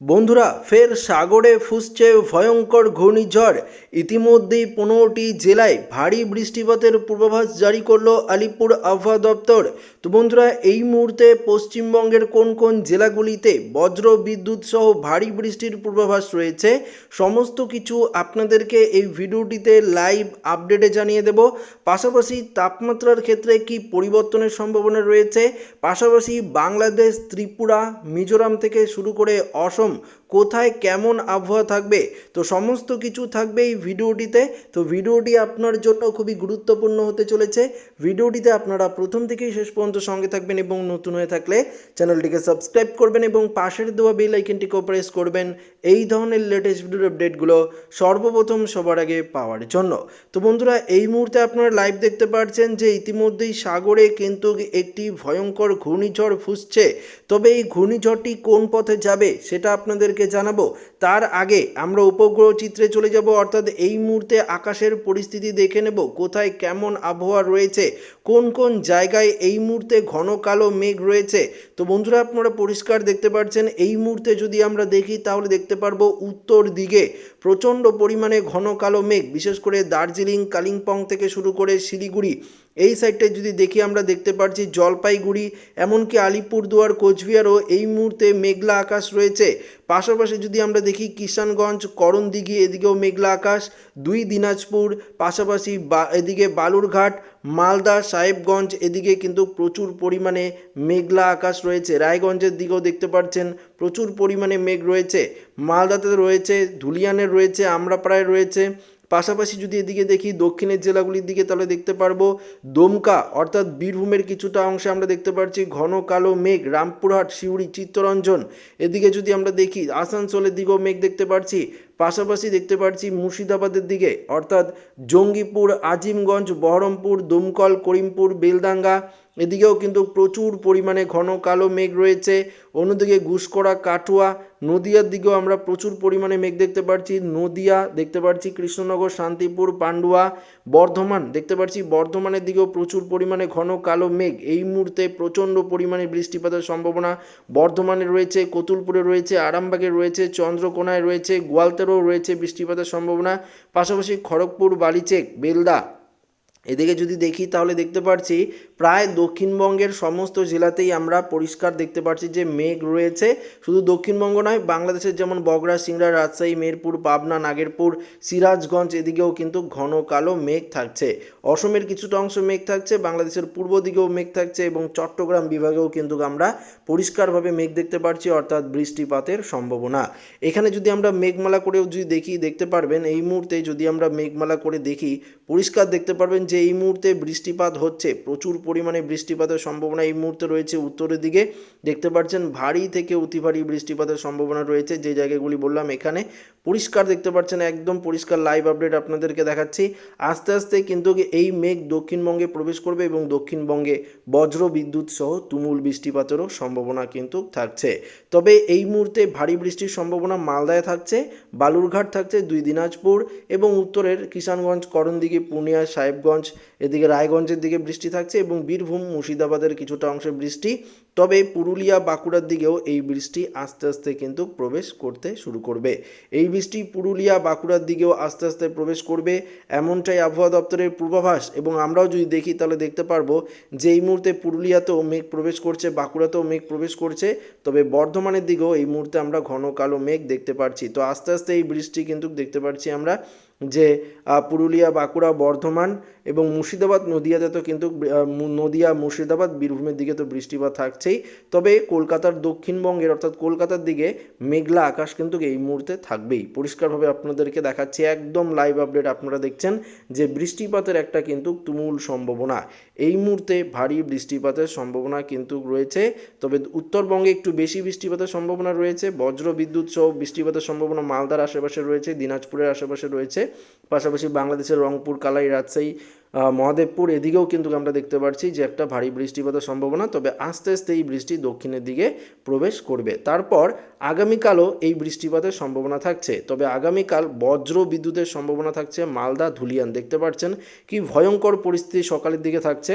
বন্ধুরা, ফের সাগরে ফুসছে ভয়ঙ্কর ঘূর্ণিঝড়। ইতিমধ্যেই পনেরোটি জেলায় ভারী বৃষ্টিপাতের পূর্বাভাস জারি করল আলিপুর আবহাওয়া দপ্তর। তো বন্ধুরা, এই মুহূর্তে পশ্চিমবঙ্গের কোন কোন জেলাগুলিতে বজ্র বিদ্যুৎ সহ ভারী বৃষ্টির পূর্বাভাস রয়েছে, সমস্ত কিছু আপনাদেরকে এই ভিডিওটিতে লাইভ আপডেটে জানিয়ে দেব। পাশাপাশি তাপমাত্রার ক্ষেত্রে কি পরিবর্তনের সম্ভাবনা রয়েছে? পাশাপাশি বাংলাদেশ, ত্রিপুরা, মিজোরাম থেকে শুরু করে অসম 것처럼 কোথায় কেমন আবহাওয়া থাকবে, তো সমস্ত কিছু থাকবে এই ভিডিওটিতে। তো ভিডিওটি আপনার জন্য খুবই গুরুত্বপূর্ণ হতে চলেছে। ভিডিওটিতে আপনারা প্রথম থেকেই শেষ পর্যন্ত সঙ্গে থাকবেন এবং নতুন হয়ে থাকলে চ্যানেলটিকে সাবস্ক্রাইব করবেন এবং পাশের দেওয়া বেল আইকনটিকেও প্রেস করবেন। এই ধরনের লেটেস্ট ভিডিওর আপডেটগুলো সর্বপ্রথম সবার আগে পাওয়ার জন্য। তো বন্ধুরা, এই মুহূর্তে আপনারা লাইভ দেখতে পাচ্ছেন যে ইতিমধ্যেই সাগরে কিন্তু একটি ভয়ঙ্কর ঘূর্ণিঝড় ফুসছে। তবে এই ঘূর্ণিঝড়টি কোন পথে যাবে, সেটা আপনাদেরকে জানাব। তার আগে আমরা উপগ্রহ চিত্রে চলে যাব, অর্থাৎ এই মুহূর্তে আকাশের পরিস্থিতি দেখে নেব, কোথায় কেমন আবহাওয়া রয়েছে। কোন কোন জায়গায় এই মুহূর্তে ঘন কালো মেঘ রয়েছে? তো বন্ধুরা, আপনারা পরিষ্কার দেখতে পাচ্ছেন এই মুহূর্তে যদি আমরা দেখি, তাহলে দেখতে পারব উত্তর দিকে প্রচণ্ড পরিমাণে ঘন কালো মেঘ, বিশেষ করে দার্জিলিং, কালিম্পং থেকে শুরু করে শিলিগুড়ি। এই সাইডটায় যদি দেখি, আমরা দেখতে পাচ্ছি জলপাইগুড়ি, এমনকি আলিপুরদুয়ার, কোচবিহারও এই মুহূর্তে মেঘলা আকাশ রয়েছে। পাশাপাশি যদি আমরা দেখি, কিষানগঞ্জ, করণদিঘি, এদিকেও মেঘলা আকাশ। দুই দিনাজপুর, পাশাপাশি বা, এদিকে বালুরঘাট মালদা, সাহেবগঞ্জ এদিকে কিন্তু প্রচুর পরিমাণে মেঘলা আকাশ রয়েছে। রায়গঞ্জের দিকেও দেখতে পাচ্ছেন প্রচুর পরিমাণে মেঘ রয়েছে। মালদাতে রয়েছে ধুলিয়ানের রয়েছে, আমরাপাড়ায় রয়েছে। পাশাপাশি যদি এদিকে দেখি দক্ষিণের জেলাগুলির দিকে তাহলে দেখতে পারব দমকা অর্থাৎ বীরভূমের কিছুটা অংশে আমরা দেখতে পাচ্ছি ঘন কালো মেঘ। রামপুরহাট, সিউড়ি, চিত্তরঞ্জন এদিকে যদি আমরা দেখি আসানসোলের দিকেও মেঘ দেখতে পাচ্ছি। পাশাপাশি দেখতে পাচ্ছি মুর্শিদাবাদের দিকে, অর্থাৎ জঙ্গিপুর, আজিমগঞ্জ, বহরমপুর, দমকল, করিমপুর বেলদাঙ্গা এদিকেও কিন্তু প্রচুর পরিমাণে ঘন কালো মেঘ রয়েছে। অন্যদিকে ঘুষকরা কাটুয়া, নদিয়ার দিকেও আমরা প্রচুর পরিমাণে মেঘ দেখতে পাচ্ছি নদিয়া দেখতে পাচ্ছি কৃষ্ণনগর, শান্তিপুর, পান্ডুয়া, বর্ধমান দেখতে পাচ্ছি বর্ধমানের দিকেও প্রচুর পরিমাণে ঘন কালো মেঘ। এই মুহূর্তে প্রচণ্ড পরিমাণে বৃষ্টিপাতের সম্ভাবনা বর্ধমানে রয়েছে, কতুলপুরে রয়েছে, আরামবাগে রয়েছে, চন্দ্রকোনায় রয়েছে গোয়ালতেরও রয়েছে বৃষ্টিপাতের সম্ভাবনা। পাশাপাশি খড়গপুর বালিচেক বেলদা এদিকে যদি দেখি, তাহলে দেখতে পাচ্ছি প্রায় দক্ষিণবঙ্গের সমস্ত জেলাতেই আমরা পরিষ্কার দেখতে পাচ্ছি যে মেঘ রয়েছে। শুধু দক্ষিণবঙ্গ নয়, বাংলাদেশের যেমন বগড়া, সিংড়া, রাজশাহী, মেরপুর, পাবনা, নাগেরপুর, সিরাজগঞ্জ, এদিকেও কিন্তু ঘন কালো মেঘ থাকছে। অসমের কিছুটা অংশ মেঘ থাকছে, বাংলাদেশের পূর্ব দিকেও মেঘ থাকছে এবং চট্টগ্রাম বিভাগেও কিন্তু আমরা পরিষ্কারভাবে মেঘ দেখতে পাচ্ছি অর্থাৎ বৃষ্টিপাতের সম্ভাবনা। এখানে যদি আমরা মেঘমালা করেও যদি দেখি, দেখতে পারবেন এই মুহূর্তে যদি আমরা মেঘমালা করে দেখি, পরিষ্কার দেখতে পারবেন যে এই মুহূর্তে বৃষ্টিপাত হচ্ছে, প্রচুর পরিমাণে বৃষ্টিপাতের সম্ভাবনা এই মুহূর্তে রয়েছে উত্তরের দিকে। দেখতে পাচ্ছেন ভারী থেকে অতি ভারী বৃষ্টিপাতের সম্ভাবনা রয়েছে যে জায়গাগুলি বললাম এখানে। পরিষ্কার দেখতে পাচ্ছেন, একদম পরিষ্কার লাইভ আপডেট আপনাদেরকে দেখাচ্ছি। আস্তে আস্তে কিন্তু এই মেঘ দক্ষিণবঙ্গে প্রবেশ করবে এবং দক্ষিণবঙ্গে বজ্র বিদ্যুৎ সহ তুমুল বৃষ্টিপাতেরও সম্ভাবনা কিন্তু থাকছে। তবে এই মুহূর্তে ভারী বৃষ্টির সম্ভাবনা মালদায় থাকছে, বালুরঘাট থাকছে, দুই দিনাজপুর এবং উত্তরের কিষানগঞ্জ, করণদিঘি, পূর্ণিয়া, সাহেবগঞ্জ, এদিকে রায়গঞ্জের দিকে বৃষ্টি থাকছে এবং বীরভূম, মুর্শিদাবাদের কিছুটা অংশে বৃষ্টি। তবে পুরুলিয়া বাঁকুড়ার দিকেও এই বৃষ্টি আস্তে আস্তে কিন্তু প্রবেশ করতে শুরু করবে। এই বৃষ্টি পুরুলিয়া বাঁকুড়ার দিকেও আস্তে আস্তে প্রবেশ করবে এমনটাই আবহাওয়া দপ্তরের পূর্বাভাস এবং আমরাও যদি দেখি তাহলে দেখতে পারব যে এই মুহূর্তে পুরুলিয়াতেও মেঘ প্রবেশ করছে, বাঁকুড়াতেও মেঘ প্রবেশ করছে, তবে বর্ধমানের দিকেও এই মুহূর্তে আমরা ঘন কালো মেঘ দেখতে পাচ্ছি তো আস্তে আস্তে এই বৃষ্টি কিন্তু দেখতে পাচ্ছি আমরা যে পুরুলিয়া, বাঁকুড়া, বর্ধমান এবং মুর্শিদাবাদ নদিয়াতে তো কিন্তু নদিয়া, মুর্শিদাবাদ, বীরভূমের দিকে তো বৃষ্টিপাত থাকছেই তবে কলকাতার দক্ষিণবঙ্গের অর্থাৎ কলকাতার দিকে মেঘলা আকাশ কিন্তু এই মুহূর্তে থাকবেই। পরিষ্কারভাবে আপনাদেরকে দেখাচ্ছি, একদম লাইভ আপডেট আপনারা দেখছেন যে বৃষ্টিপাতের একটা কিন্তু তুমুল সম্ভাবনা। এই মুহূর্তে ভারী বৃষ্টিপাতের সম্ভাবনা কিন্তু রয়েছে, তবে উত্তরবঙ্গে একটু বেশি বৃষ্টিপাতের সম্ভাবনা রয়েছে। বজ্র বিদ্যুৎ সহ বৃষ্টিপাতের সম্ভাবনা মালদার আশেপাশে রয়েছে, দিনাজপুরের আশেপাশে রয়েছে। পাশাপাশি বাংলাদেশের রংপুর, কালাই, রাজশাহী মহাদেবপুর এদিকেও কিন্তু আমরা দেখতে পাচ্ছি যে একটা ভারী বৃষ্টিপাতের সম্ভাবনা, তবে আস্তে আস্তে এই বৃষ্টি দক্ষিণের দিকে প্রবেশ করবে। তারপর আগামীকালও এই বৃষ্টিপাতের সম্ভাবনা থাকছে, তবে আগামীকাল বজ্র বিদ্যুতের সম্ভাবনা থাকছে, মালদা, ধুলিয়ান দেখতে পাচ্ছেন কি ভয়ঙ্কর পরিস্থিতি সকালের দিকে থাকছে।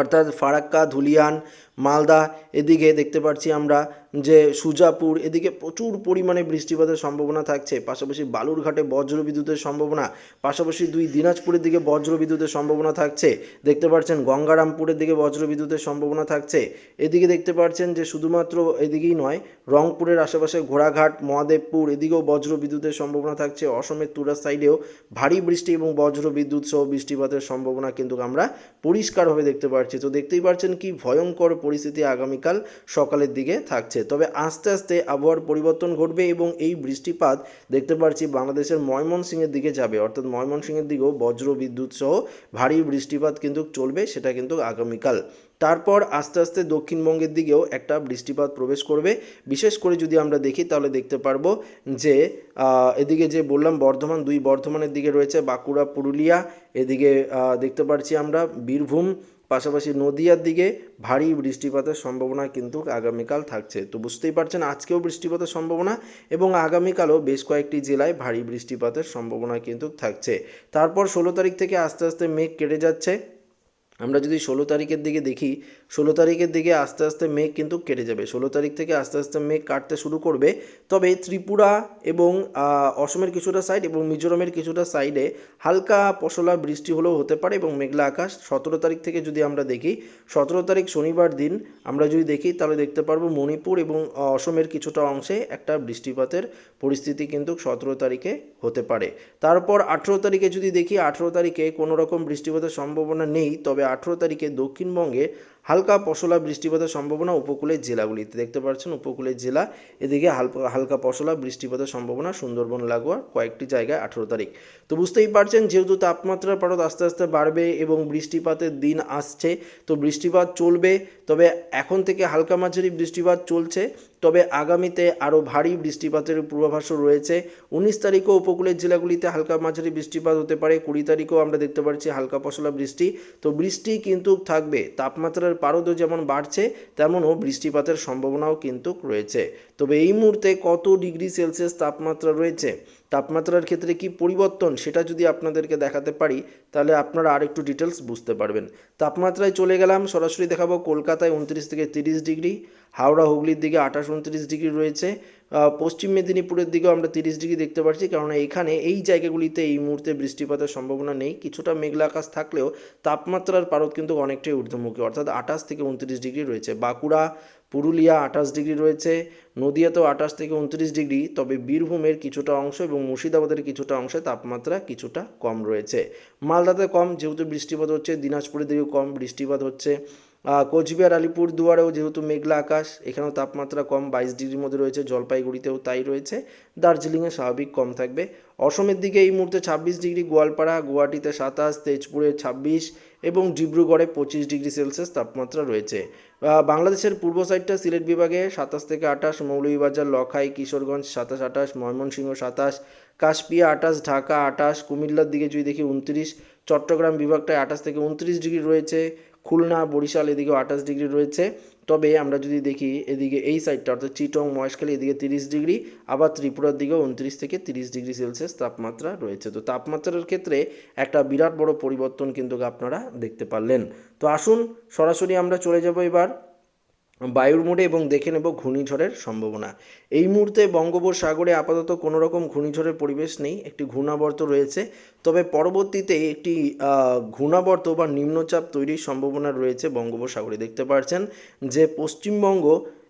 অর্থাৎ ফারাক্কা, ধুলিয়ান মালদা, এদিকে দেখতে পাচ্ছি আমরা যে সুজাপুর, এদিকে প্রচুর পরিমাণে বৃষ্টিপাতের সম্ভাবনা থাকছে, পাশাপাশি বালুরঘাটে বজ্র বিদ্যুতের সম্ভাবনা, পাশাপাশি দুই দিনাজপুরের দিকে বজ্র বিদ্যুতের সম্ভাবনা থাকছে, দেখতে পাচ্ছেন গঙ্গারামপুরের দিকে বজ্র বিদ্যুতের সম্ভাবনা থাকছে, এদিকে দেখতে পাচ্ছেন যে শুধুমাত্র এদিকেই নয়, রংপুরের আশেপাশে ঘোড়াঘাট, মহাদেবপুর, এদিকেও বজ্র বিদ্যুতের সম্ভাবনা থাকছে, অসমের তুরা সাইডেও ভারী বৃষ্টি এবং বজ্র বিদ্যুৎ সহ বৃষ্টিপাতের সম্ভাবনা কিন্তু আমরা পরিষ্কারভাবে দেখতে পাচ্ছি, তো দেখতেই পাচ্ছেন কি ভয়ঙ্কর পরিস্থিতি আগামীকাল সকালের দিকে থাকছে। তবে আস্তে আস্তে আবহাওয়ার পরিবর্তন ঘটবে এবং এই বৃষ্টিপাত দেখতে পাচ্ছি বাংলাদেশের ময়মনসিংহের দিকে যাবে। অর্থাৎ ময়মনসিংহের দিকেও বজ্র, বিদ্যুৎ সহ ভারী বৃষ্টিপাত কিন্তু চলবে, সেটা কিন্তু আগামীকাল। তারপর আস্তে আস্তে দক্ষিণবঙ্গের দিকেও একটা বৃষ্টিপাত প্রবেশ করবে। বিশেষ করে যদি আমরা দেখি, তাহলে দেখতে পারব যে এদিকে যে বললাম, বর্ধমান দুই বর্ধমানের দিকে রয়েছে, বাঁকুড়া, পুরুলিয়া, এদিকে দেখতে পাচ্ছি আমরা বীরভূম পাশাপাশি নদিয়ার দিকে ভারী বৃষ্টিপাতের সম্ভাবনা কিন্তু আগামীকাল থাকছে। তো বুঝতেই পারছেন, আজকেও বৃষ্টিপাতের সম্ভাবনা এবং আগামীকালও বেশ কয়েকটি জেলায় ভারী বৃষ্টিপাতের সম্ভাবনা কিন্তু থাকছে। তারপর ষোলো তারিখ থেকে আস্তে আস্তে মেঘ কেটে যাচ্ছে। আমরা যদি ষোলো তারিখের দিকে দেখি, ষোলো তারিখের দিকে আস্তে আস্তে মেঘ কিন্তু কেটে যাবে। ষোলো তারিখ থেকে আস্তে আস্তে মেঘ কাটতে শুরু করবে। তবে ত্রিপুরা এবং অসমের কিছুটা সাইড এবং মিজোরামের কিছুটা সাইডে হালকা পশলা বৃষ্টি হলেও হতে পারে এবং মেঘলা আকাশ। সতেরো তারিখ থেকে যদি আমরা দেখি, সতেরো তারিখ শনিবার দিন আমরা যদি দেখি, তাহলে দেখতে পারব মণিপুর এবং অসমের কিছুটা অংশে একটা বৃষ্টিপাতের পরিস্থিতি কিন্তু সতেরো তারিখে হতে পারে। তারপর আঠেরো তারিখে যদি দেখি, আঠেরো তারিখে কোনো রকম বৃষ্টিপাতের সম্ভাবনা নেই। তবে আঠেরো তারিখে দক্ষিণবঙ্গে হালকা পশলা বৃষ্টিপাতের সম্ভাবনা উপকূলের জেলাগুলিতে। দেখতে পাচ্ছেন উপকূলের জেলা, এদিকে হালকা পশলা বৃষ্টিপাতের সম্ভাবনা সুন্দরবন, লাগোয়া, কয়েকটি জায়গায় আঠেরো তারিখ। তো বুঝতেই পারছেন, যেহেতু তাপমাত্রার পারদ আস্তে আস্তে বাড়বে এবং বৃষ্টিপাতের দিন আসছে, তো বৃষ্টিপাত চলবে, তবে এখন থেকে হালকা মাঝারি বৃষ্টিপাত চলছে, তবে আগামীতে আরও ভারী বৃষ্টিপাতের পূর্বাভাসও রয়েছে। উনিশ তারিখও উপকূলের জেলাগুলিতে হালকা মাঝারি বৃষ্টিপাত হতে পারে, কুড়ি তারিখেও আমরা দেখতে পাচ্ছি হালকা পশলা বৃষ্টি, তো বৃষ্টি কিন্তু থাকবে, তাপমাত্রার পারদও যেমন বাড়ছে, তেমনও বৃষ্টিপাতের সম্ভাবনাও কিন্তু রয়েছে। তবে এই মুহূর্তে কত ডিগ্রি সেলসিয়াস তাপমাত্রা রয়েছে? তাপমাত্রার ক্ষেত্রে কি পরিবর্তন সেটা যদি আপনাদেরকে দেখাতে পারি, তাহলে আপনারা আর একটু ডিটেলস বুঝতে পারবেন। তাপমাত্রায় চলে গেলাম, সরাসরি দেখাবো কলকাতায় উনত্রিশ থেকে তিরিশ ডিগ্রি, হাওড়া হুগলির দিকে আঠাশ উনত্রিশ ডিগ্রি রয়েছে পশ্চিম মেদিনীপুরের দিকেও আমরা তিরিশ ডিগ্রি দেখতে পাচ্ছি কারণ এখানে এই জায়গাগুলিতে এই মুহূর্তে বৃষ্টিপাতের সম্ভাবনা নেই, কিছুটা মেঘলা আকাশ থাকলেও তাপমাত্রার পারদ কিন্তু অনেকটাই ঊর্ধ্বমুখী, অর্থাৎ আঠাশ থেকে উনত্রিশ ডিগ্রি রয়েছে। বাঁকুড়া পুরুলিয়া আঠাশ ডিগ্রি রয়েছে, নদিয়াতেও আঠাশ থেকে উনত্রিশ ডিগ্রি, তবে বীরভূমের কিছুটা অংশ এবং মুর্শিদাবাদের কিছুটা অংশে তাপমাত্রা কিছুটা কম রয়েছে। মালদাতে কম, যেহেতু বৃষ্টিপাত হচ্ছে দিনাজপুরের দিকেও কম বৃষ্টিপাত হচ্ছে। কোচবিহার, আলিপুর দুয়ারেও যেহেতু মেঘলা আকাশ, এখানেও তাপমাত্রা কম, বাইশ ডিগ্রির মধ্যে রয়েছে, জলপাইগুড়িতেও তাই রয়েছে। দার্জিলিংয়ে স্বাভাবিক কম থাকবে। অসমের দিকে এই মুহূর্তে ছাব্বিশ ডিগ্রি গোয়ালপাড়া, গুয়াহাটিতে সাতাশ, তেজপুরে ছাব্বিশ এবং ডিব্রুগড়ে পঁচিশ ডিগ্রি সেলসিয়াস তাপমাত্রা রয়েছে। বাংলাদেশের পূর্ব সাইডটা সিলেট বিভাগে সাতাশ থেকে আঠাশ, মৌলভীবাজার, লখাই, কিশোরগঞ্জ সাতাশ, আঠাশ, ময়মনসিংহ সাতাশ, কাশপিয়া আঠাশ, ঢাকা আঠাশ, কুমিল্লার দিকে যদি দেখি উনত্রিশ চট্টগ্রাম বিভাগটায় আঠাশ থেকে উনত্রিশ ডিগ্রি রয়েছে খুলনা, বরিশাল এদিকেও আঠাশ ডিগ্রি রয়েছে। তবে আমরা যদি দেখি এদিকে এই সাইডটা অর্থাৎ চিটং, মহেশখালী এদিকে তিরিশ ডিগ্রি, আবার ত্রিপুরার দিকে উনত্রিশ থেকে তিরিশ ডিগ্রি সেলসিয়াস তাপমাত্রা রয়েছে। তো তাপমাত্রার ক্ষেত্রে একটা বিরাট বড় পরিবর্তন কিন্তু আপনারা দেখতে পারলেন। তো আসুন সরাসরি আমরা চলে যাব এবার। বায়ুর মোড়ে এবং দেখে নেব ঘূর্ণিঝড়ের সম্ভাবনা। এই মুহূর্তে বঙ্গোপসাগরে আপাতত কোনো রকম ঘূর্ণিঝড়ের পরিবেশ নেই, একটি ঘূর্ণাবর্ত রয়েছে। তবে পরবর্তীতে একটি ঘূর্ণাবর্ত বা নিম্নচাপ তৈরির সম্ভাবনা রয়েছে বঙ্গোপসাগরে। দেখতে পাচ্ছেন যে পশ্চিমবঙ্গ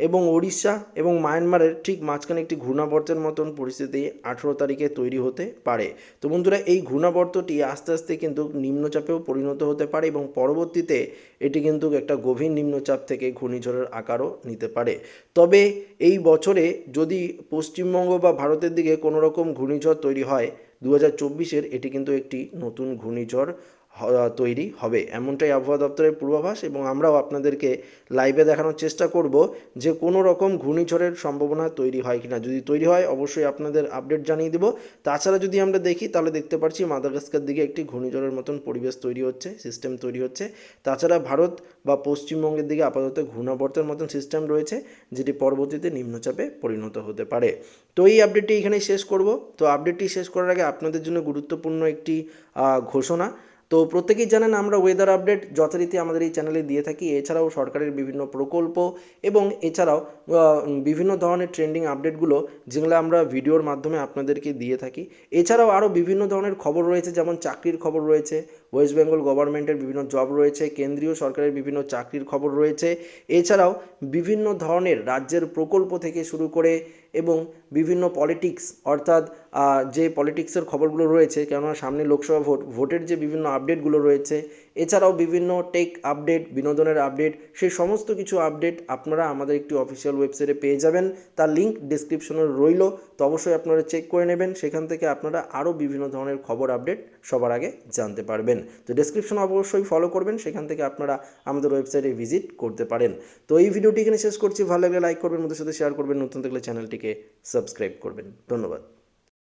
এবং ওড়িশা এবং মায়ানমারের ঠিক মাঝখানে একটি ঘূর্ণাবর্তের মতন পরিস্থিতি আঠেরো তারিখে তৈরি হতে পারে। তো বন্ধুরা, এই ঘূর্ণাবর্তটি আস্তে আস্তে কিন্তু নিম্নচাপেও পরিণত হতে পারে এবং পরবর্তীতে এটি কিন্তু একটা গভীর নিম্নচাপ থেকে ঘূর্ণিঝড়ের আকারও নিতে পারে। তবে এই বছরে যদি পশ্চিমবঙ্গ বা ভারতের দিকে কোনো রকম ঘূর্ণিঝড় তৈরি হয় দু হাজার চব্বিশের এটি কিন্তু একটি নতুন ঘূর্ণিঝড় তৈরি হবে। এমনটাই আবহাওয়া দপ্তরের পূর্বাভাস এবং আমরাও আপনাদেরকে লাইভে দেখানোর চেষ্টা করব যে কোনো রকম ঘূর্ণিঝড়ের সম্ভাবনা তৈরি হয় কিনা। যদি তৈরি হয়, অবশ্যই আপনাদের আপডেট জানিয়ে দেব। তাছাড়া যদি আমরা দেখি, তাহলে দেখতে পাচ্ছি মাদাগাস্কার দিকে একটি ঘূর্ণিঝড়ের মতন পরিবেশ তৈরি হচ্ছে সিস্টেম তৈরি হচ্ছে। তাছাড়া ভারত বা পশ্চিমবঙ্গের দিকে আপাতত ঘূর্ণাবর্তের মতন সিস্টেম রয়েছে, যেটি পরবর্তীতে নিম্নচাপে পরিণত হতে পারে। তো এই আপডেটটি এখানেই শেষ করব। তো আপডেটটি শেষ করার আগে আপনাদের জন্য গুরুত্বপূর্ণ একটি ঘোষণা। তো প্রত্যেকেই জানেন আমরা ওয়েদার আপডেট যথারীতি আমাদের এই চ্যানেলে দিয়ে থাকি। এছাড়াও সরকারের বিভিন্ন প্রকল্প এবং এছাড়াও বিভিন্ন ধরনের ট্রেন্ডিং আপডেটগুলো যেগুলো আমরা ভিডিওর মাধ্যমে আপনাদেরকে দিয়ে থাকি। এছাড়াও আরও বিভিন্ন ধরনের খবর রয়েছে, যেমন চাকরির খবর রয়েছে ওয়েস্ট বেঙ্গল গভর্নমেন্টের বিভিন্ন জব রয়েছে, কেন্দ্রীয় সরকারের বিভিন্ন চাকরির খবর রয়েছে। এছাড়াও বিভিন্ন ধরনের রাজ্যের প্রকল্প থেকে শুরু করে এবং বিভিন্ন পলিটিক্স অর্থাৎ যে পলিটিক্সের খবরগুলো রয়েছে, কেননা সামনে লোকসভা ভোট, ভোটের যে বিভিন্ন আপডেটগুলো রয়েছে এছাড়াও বিভিন্ন টেক আপডেট বিনোদনের আপডেট সেই সমস্ত কিছু আপডেট আপনারা আমাদের একটি অফিসিয়াল ওয়েবসাইটে পেয়ে যাবেন। তার লিঙ্ক ডিসক্রিপশনে রইল। তো অবশ্যই আপনারা চেক করে নেবেন। সেখান থেকে আপনারা আরও বিভিন্ন ধরনের খবর আপডেট সবার আগে জানতে পারবেন। তো ডিসক্রিপশন অবশ্যই ফলো করবেন। সেখান থেকে আপনারা আমাদের ওয়েবসাইটে ভিজিট করতে পারেন। তো এই ভিডিওটি এখানে শেষ করছি। ভালো লাগলে লাইক করবেন মধ্যে সাথে শেয়ার করবেন। নতুন থাকলে চ্যানেলটিকে সাবস্ক্রাইব করবেন। ধন্যবাদ।